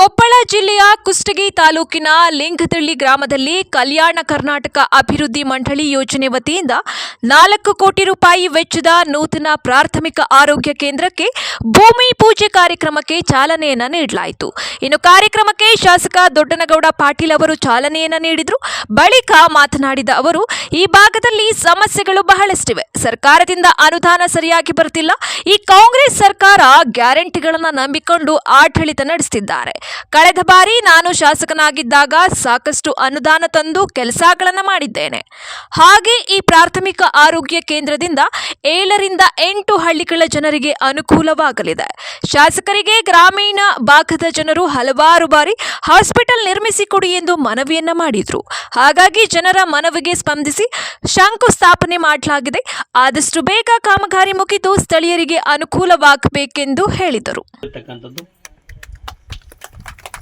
ಕೊಪ್ಪಳ ಜಿಲ್ಲೆಯ ಕುಷ್ಟಗಿ ತಾಲೂಕಿನ ಲಿಂಗದಳ್ಳಿ ಗ್ರಾಮದಲ್ಲಿ ಕಲ್ಯಾಣ ಕರ್ನಾಟಕ ಅಭಿವೃದ್ಧಿ ಮಂಡಳಿ ಯೋಜನೆ ವತಿಯಿಂದ ನಾಲ್ಕು ಕೋಟಿ ರೂಪಾಯಿ ವೆಚ್ಚದ ನೂತನ ಪ್ರಾಥಮಿಕ ಆರೋಗ್ಯ ಕೇಂದ್ರಕ್ಕೆ ಭೂಮಿ ಪೂಜೆ ಕಾರ್ಯಕ್ರಮಕ್ಕೆ ಚಾಲನೆಯನ್ನು ನೀಡಲಾಯಿತು. ಇನ್ನು ಕಾರ್ಯಕ್ರಮಕ್ಕೆ ಶಾಸಕ ದೊಡ್ಡನಗೌಡ ಪಾಟೀಲ್ ಅವರು ಚಾಲನೆಯನ್ನು ನೀಡಿದರು. ಬಳಿಕ ಮಾತನಾಡಿದ ಅವರು, ಈ ಭಾಗದಲ್ಲಿ ಸಮಸ್ಯೆಗಳು ಬಹಳಷ್ಟಿವೆ. ಸರ್ಕಾರದಿಂದ ಅನುದಾನ ಸರಿಯಾಗಿ ಬರುತ್ತಿಲ್ಲ ಈ ಕಾಂಗ್ರೆಸ್ ಸರ್ಕಾರ ಗ್ಯಾರಂಟಿಗಳನ್ನು ನಂಬಿಕೊಂಡು ಆಡಳಿತ ನಡೆಸುತ್ತಿದ್ದಾರೆ ಕಳೆದ ಬಾರಿ ನಾನು ಶಾಸಕನಾಗಿದ್ದಾಗ ಸಾಕಷ್ಟು ಅನುದಾನ ತಂದು ಕೆಲಸಗಳನ್ನು ಮಾಡಿದ್ದೇನೆ. ಹಾಗೆ ಈ ಪ್ರಾಥಮಿಕ ಆರೋಗ್ಯ ಕೇಂದ್ರದಿಂದ ಏಳರಿಂದ ಎಂಟು ಹಳ್ಳಿಗಳ ಜನರಿಗೆ ಅನುಕೂಲವಾಗಲಿದೆ. ಶಾಸಕರಿಗೆ ಗ್ರಾಮೀಣ ಭಾಗದ ಜನರು ಹಲವಾರು ಬಾರಿ ಹಾಸ್ಪಿಟಲ್ ನಿರ್ಮಿಸಿಕೊಡಿ ಎಂದು ಮನವಿಯನ್ನ ಮಾಡಿದ್ರು. ಹಾಗಾಗಿ ಜನರ ಮನವಿಗೆ ಸ್ಪಂದಿಸಿ ಶಂಕುಸ್ಥಾಪನೆ ಮಾಡಲಾಗಿದೆ. ಆದಷ್ಟು ಬೇಗ ಕಾಮಗಾರಿ ಮುಗಿದು ಸ್ಥಳೀಯರಿಗೆ ಅನುಕೂಲವಾಗಬೇಕೆಂದು ಹೇಳಿದರು.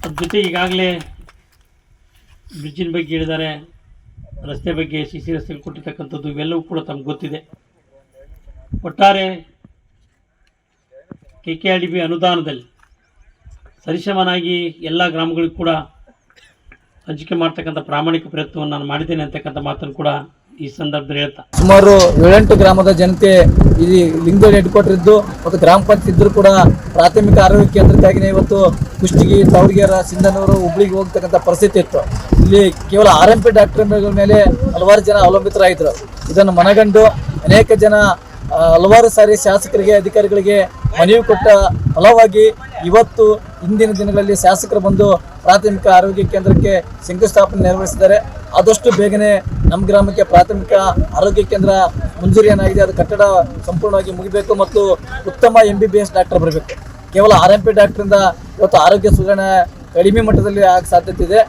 ಅದ್ರ ಜೊತೆ ಈಗಾಗಲೇ ಬ್ರಿಡ್ಜಿನ ಬಗ್ಗೆ ಹೇಳಿದ್ದಾರೆ. ರಸ್ತೆ ಬಗ್ಗೆ ಸಿ ಸಿ ರಸ್ತೆಗಳು ಕೊಟ್ಟಿರ್ತಕ್ಕಂಥದ್ದು ಇವೆಲ್ಲವೂ ಕೂಡ ತಮ್ಗೆ ಗೊತ್ತಿದೆ. ಒಟ್ಟಾರೆ K K R D B ಅನುದಾನದಲ್ಲಿ ಸರಿಸಮನಾಗಿ ಎಲ್ಲ ಗ್ರಾಮಗಳಿಗೂ ಕೂಡ ಹಂಚಿಕೆ ಮಾಡ್ತಕ್ಕಂಥ ಪ್ರಾಮಾಣಿಕ ಪ್ರಯತ್ನವನ್ನು ನಾನು ಮಾಡಿದ್ದೇನೆ ಅಂತಕ್ಕಂಥ ಮಾತನ್ನು ಕೂಡ ಈ ಸಂದರ್ಭದಲ್ಲಿ ಹೇಳ್ತಾ. ಸುಮಾರು ಏಳೆಂಟು ಗ್ರಾಮದ ಜನತೆ ಇಲ್ಲಿ ಲಿಂಗದಳ್ಳಿ ಹೆಡ್ ಮತ್ತು ಗ್ರಾಮ ಪಂಚಾಯತ್ ಇದ್ದರೂ ಕೂಡ ಪ್ರಾಥಮಿಕ ಆರೋಗ್ಯ ಕೇಂದ್ರಕ್ಕಾಗಿನೇ ಇವತ್ತು ಕುಷ್ಟಗಿ ತಾವರಿಗೆರ ಸಿಂಧನೂರು, ಹುಬ್ಳಿಗೆ ಹೋಗ್ತಕ್ಕಂಥ ಪರಿಸ್ಥಿತಿ ಇತ್ತು. ಇಲ್ಲಿ ಕೇವಲ ಆರ್ ಎಂ ಪಿ ಡಾಕ್ಟರ್ ಮೇಲೆ ಹಲವಾರು ಜನ ಅವಲಂಬಿತರಾಯಿದ್ರು ಇದನ್ನು ಮನಗಂಡು ಅನೇಕ ಜನ ಹಲವಾರು ಸಾರಿ ಶಾಸಕರಿಗೆ, ಅಧಿಕಾರಿಗಳಿಗೆ ಮನವಿ ಕೊಟ್ಟ ಫಲವಾಗಿ ಇವತ್ತು ಇಂದಿನ ದಿನಗಳಲ್ಲಿ ಶಾಸಕರು ಬಂದು ಪ್ರಾಥಮಿಕ ಆರೋಗ್ಯ ಕೇಂದ್ರಕ್ಕೆ ಶಂಕುಸ್ಥಾಪನೆ ನೆರವೇರಿಸಿದ್ದಾರೆ. ಆದಷ್ಟು ಬೇಗನೆ ನಮ್ಮ ಗ್ರಾಮಕ್ಕೆ ಪ್ರಾಥಮಿಕ ಆರೋಗ್ಯ ಕೇಂದ್ರ ಮಂಜೂರಿ ಏನಾಗಿದೆ ಅದು ಕಟ್ಟಡ ಸಂಪೂರ್ಣವಾಗಿ ಮುಗಿಬೇಕು ಮತ್ತು ಉತ್ತಮ M B B S doctor ಬರಬೇಕು. ಕೇವಲ ಆರ್ ಎಂ ಪಿ ಡಾಕ್ಟ್ರಿಂದ ಇವತ್ತು ಆರೋಗ್ಯ ಸುಧಾರಣೆ ಕಡಿಮೆ ಮಟ್ಟದಲ್ಲಿ ಆಗ ಸಾಧ್ಯತೆ ಇದೆ.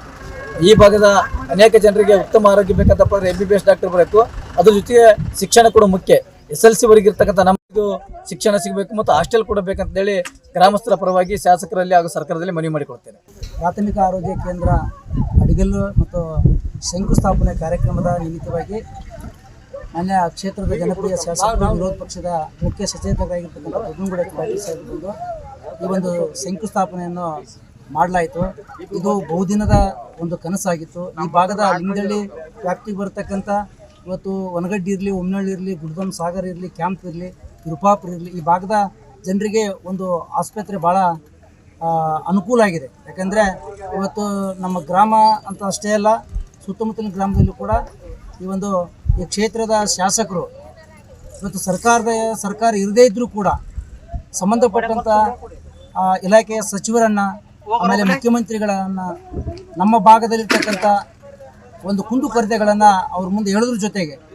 ಈ ಭಾಗದ ಅನೇಕ ಜನರಿಗೆ ಉತ್ತಮ ಆರೋಗ್ಯ ಬೇಕಂತಪ್ಪ ಅಂದ್ರೆ M B B S doctor ಬರಬೇಕು. ಅದ್ರ ಜೊತೆಗೆ ಶಿಕ್ಷಣ ಕೂಡ ಮುಖ್ಯ. ಎಸ್ ಎಲ್ ಸಿ ವರೆಗಿರ್ತಕ್ಕಂಥ ನಮ್ಮದು ಶಿಕ್ಷಣ ಸಿಗಬೇಕು ಮತ್ತು ಹಾಸ್ಟೆಲ್ ಕೂಡ ಬೇಕಂತ ಹೇಳಿ ಗ್ರಾಮಸ್ಥರ ಪರವಾಗಿ ಶಾಸಕರಲ್ಲಿ ಹಾಗೂ ಸರ್ಕಾರದಲ್ಲಿ ಮನವಿ ಮಾಡಿಕೊಡ್ತೇನೆ ಪ್ರಾಥಮಿಕ ಆರೋಗ್ಯ ಕೇಂದ್ರ ಅಡಿಗಲ್ಲು ಮತ್ತು ಶಂಕುಸ್ಥಾಪನೆ ಕಾರ್ಯಕ್ರಮದ ನಿಮಿತ್ತವಾಗಿ ಮಾನ್ಯ ಕ್ಷೇತ್ರದ ಜನಪ್ರಿಯ ಶಾಸಕರು ವಿರೋಧ ಪಕ್ಷದ ಮುಖ್ಯ ಸಚೇತಕರಾಗಿರ್ತಕ್ಕಂಥ ಬುದ್ಧನಗುಡ ಪಾಟೀಲ್ ಈ ಒಂದು ಶಂಕುಸ್ಥಾಪನೆಯನ್ನು ಮಾಡಲಾಯಿತು. ಇದು ಬಹುದಿನದ ಒಂದು ಕನಸಾಗಿತ್ತು. ಈ ಭಾಗದ ಲಿಂಗಳ್ಳಿ ವ್ಯಾಪ್ತಿಗೆ ಬರತಕ್ಕಂಥ ಇವತ್ತು ಒನಗಡ್ಡಿ ಇರಲಿ, ಉಮ್ನಳ್ಳಿ ಇರಲಿ, ಗುಡ್ದಮ್ ಸಾಗರ್ ಇರಲಿ, ಕ್ಯಾಂಪ್ ಇರಲಿ ವಿರುಪಾಪುರ ಇರಲಿ, ಈ ಭಾಗದ ಜನರಿಗೆ ಒಂದು ಆಸ್ಪತ್ರೆ ಭಾಳ ಅನುಕೂಲ ಆಗಿದೆ. ಯಾಕಂದರೆ ಇವತ್ತು ನಮ್ಮ ಗ್ರಾಮ ಅಂತ ಅಷ್ಟೇ ಅಲ್ಲ ಸುತ್ತಮುತ್ತಲಿನ ಗ್ರಾಮದಲ್ಲೂ ಕೂಡ ಈ ಒಂದು ಈ ಕ್ಷೇತ್ರದ ಶಾಸಕರು ಇವತ್ತು ಸರ್ಕಾರದ, ಸರ್ಕಾರ ಇರದೇ ಇದ್ದರೂ ಕೂಡ ಸಂಬಂಧಪಟ್ಟಂಥ ಇಲಾಖೆಯ ಸಚಿವರನ್ನು, ಆಮೇಲೆ ಮುಖ್ಯಮಂತ್ರಿಗಳನ್ನು ನಮ್ಮ ಭಾಗದಲ್ಲಿರ್ತಕ್ಕಂಥ ಒಂದು ಕುಂದುಕೊರತೆಗಳನ್ನು ಅವ್ರ ಮುಂದೆ ಹೇಳೋದ್ರ ಜೊತೆಗೆ